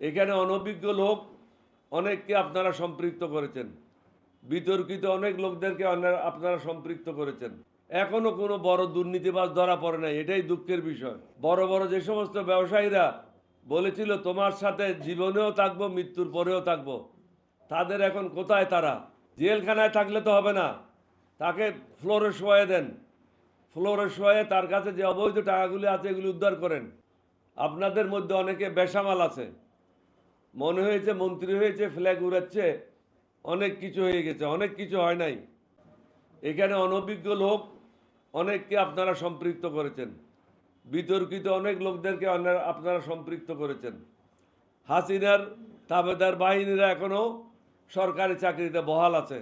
এখানে অনভিজ্ঞ লোক অনেককে আপনারা সম্পৃক্ত করেছেন। বিতর্কিত অনেক লোকদেরকে আপনারা সম্পৃক্ত করেছেন। এখনও কোনো বড় দুর্নীতিবাজ ধরা পড়ে নাই, এটাই দুঃখের বিষয়। বড় বড় যে সমস্ত ব্যবসায়ীরা বলেছিল, তোমার সাথে জীবনেও থাকব, মৃত্যুর পরেও থাকব। তাদের এখন কোথায় তারা? জেলখানায় থাকলে তো হবে না। তাকে ফ্লোরে শোয়ে দেন। ফ্লোরে শোয়ে তার কাছে যে অবৈধ টাকাগুলি আছে, এগুলি উদ্ধার করেন। আপনাদের মধ্যে অনেকে বেসামাল আছে। মনে হয়েছে, মন্ত্রী হয়েছে ফ্ল্যাগ উড়াচ্ছে, অনেক কিছু হয়ে গেছে, অনেক কিছু হয় নাই। এখানে অনভিজ্ঞ লোক অনেককে আপনারা সম্পৃক্ত করেছেন। বিতর্কিত অনেক লোকদেরকে আপনারা সম্পৃক্ত করেছেন। হাসিনার তাবেদার বাহিনীরা এখনও সরকারি চাকরিতে বহাল আছে।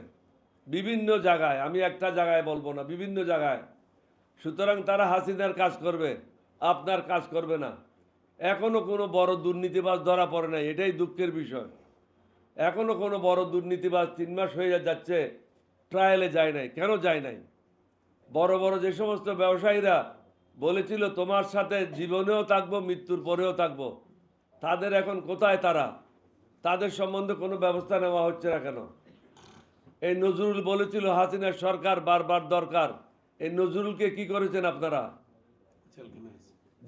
বিভিন্ন জায়গায়, আমি একটা জায়গায় বলব না, বিভিন্ন জায়গায়। সুতরাং তারা হাসিনার কাজ করবে, আপনার কাজ করবে না। এখনও কোনো বড় দুর্নীতিবাজ ধরা পড়ে নাই, এটাই দুঃখের বিষয়। এখনও কোনো বড় দুর্নীতিবাজ তিন মাস হয়ে যাচ্ছে ট্রায়ালে যায় নাই। কেন যায় নাই? বড় বড় যে সমস্ত ব্যবসায়ীরা বলেছিল, তোমার সাথে জীবনেও থাকব, মৃত্যুর পরেও থাকব। তাদের এখন কোথায় তারা? তাদের সম্বন্ধে কোনো ব্যবস্থা নেওয়া হচ্ছে না কেন? এই নজরুল বলেছিল, হাসিনার সরকার বারবার দরকার। এই নজরুলকে কি করেছেন আপনারা?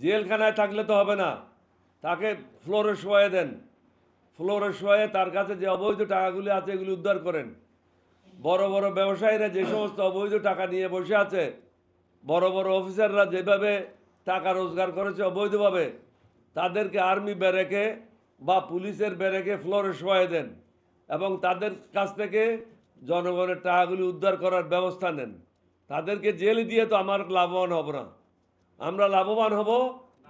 জেলখানায় থাকলে তো হবে না। তাকে ফ্লোরে শোয়ে দেন। ফ্লোরে শোয়ে তার কাছে যে অবৈধ টাকাগুলি আছে এগুলি উদ্ধার করেন। বড় বড় ব্যবসায়ীরা যে সমস্ত অবৈধ টাকা নিয়ে বসে আছে, বড় বড় অফিসাররা যেভাবে টাকা রোজগার করেছে অবৈধভাবে, তাদেরকে আর্মি ব্যারেকে বা পুলিশের ব্যারেকে ফ্লোরে শোয়ে দেন এবং তাদের কাছ থেকে জনগণের টাকাগুলি উদ্ধার করার ব্যবস্থা নেন। তাদেরকে জেলে দিয়ে তো আমার লাভবান হব না। আমরা লাভবান হব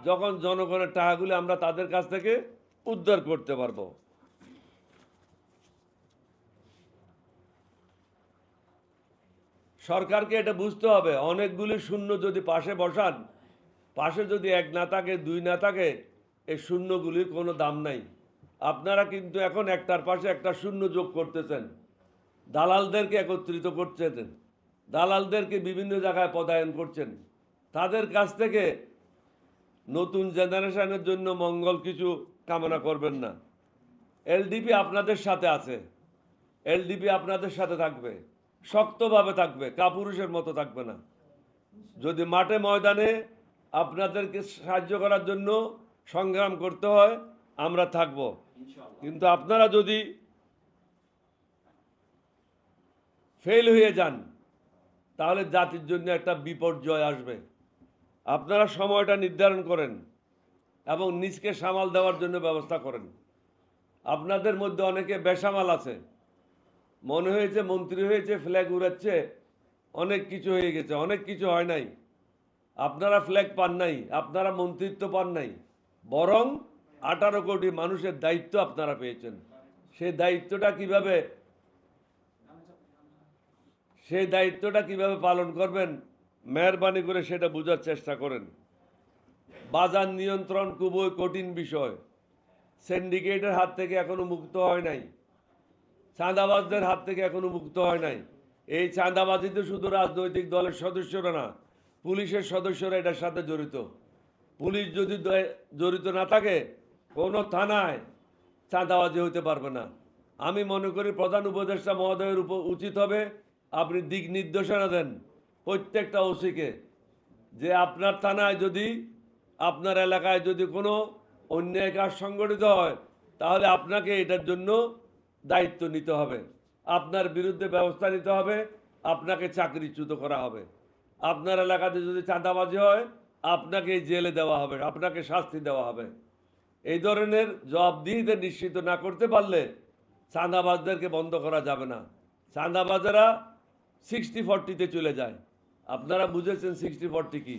যখন জনগণের টাকাগুলি আমরা তাদের কাছ থেকে উদ্ধার করতে পারব। সরকারকে এটা বুঝতে হবে, অনেকগুলি শূন্য যদি পাশে বসান, পাশে যদি এক না থাকে, দুই না থাকে, এই শূন্যগুলির কোনো দাম নাই। আপনারা কিন্তু এখন একটার পাশে একটা শূন্য যোগ করতেছেন। দালালদেরকে একত্রিত করছেন। দালালদেরকে বিভিন্ন জায়গায় পদায়ন করছেন। তাদের কাছ থেকে নতুন জেনারেশনের জন্য মঙ্গল কিছু কামনা করবেন না। এলডিপি আপনাদের সাথে আছে। এলডিপি আপনাদের সাথে থাকবে। শক্তভাবে থাকবে কাপুরুষের মতো থাকবে না। যদি মাঠে ময়দানে আপনাদেরকে সাহায্য করার জন্য সংগ্রাম করতে হয় আমরা থাকব। কিন্তু আপনারা যদি ফেল হয়ে যান তাহলে জাতির জন্য একটা বিপর্যয় আসবে। আপনারা সময়টা নির্ধারণ করেন এবং নিজকে সামাল দেওয়ার জন্য ব্যবস্থা করেন। আপনাদের মধ্যে অনেকে বেসামাল আছে। মনে হয়েছে মন্ত্রী হয়েছে ফ্ল্যাগ উড়াচ্ছে, অনেক কিছু হয়ে গেছে, অনেক কিছু হয় নাই। আপনারা ফ্ল্যাগ পান নাই, আপনারা মন্ত্রিত্ব পান নাই, বরং আঠারো কোটি মানুষের দায়িত্ব আপনারা পেয়েছেন। সেই দায়িত্বটা কীভাবে, সেই দায়িত্বটা কীভাবে পালন করবেন মেহরবানি করে সেটা বোঝার চেষ্টা করেন। বাজার নিয়ন্ত্রণ খুবই কঠিন বিষয়। সিন্ডিকেটের হাত থেকে এখনও মুক্ত হয় নাই। চাঁদাবাজদের হাত থেকে এখনও মুক্ত হয় নাই। এই চাঁদাবাজিতে শুধু রাজনৈতিক দলের সদস্যরা না, পুলিশের সদস্যরা এটার সাথে জড়িত। পুলিশ যদি জড়িত না থাকে, কোনো থানায় চাঁদাবাজি হতে পারবে না। আমি মনে করি প্রধান উপদেষ্টা মহোদয়ের উচিত হবে, আপনি দিক নির্দেশনা দেন। প্রত্যেকটা ওসিকে যে আপনার থানায় যদি আপনার এলাকায় যদি কোনো অন্যায় কাজ সংগঠিত হয়, তাহলে আপনাকে এটার জন্য দায়িত্ব নিতে হবে। আপনার বিরুদ্ধে ব্যবস্থা নিতে হবে, আপনাকে চাকরিচ্যুত করা হবে। আপনার এলাকাতে যদি চাঁদাবাজি হয়, আপনাকে জেলে দেওয়া হবে, আপনাকে শাস্তি দেওয়া হবে। এই ধরনের জবাবদিহিতে নিশ্চিত না করতে পারলে চাঁদাবাজদেরকে বন্ধ করা যাবে না। চাঁদাবাজেরা সিক্সটি ফর্টিতে চলে যায়। আপনারা বুঝেছেন সিক্সটি ফর্টি কি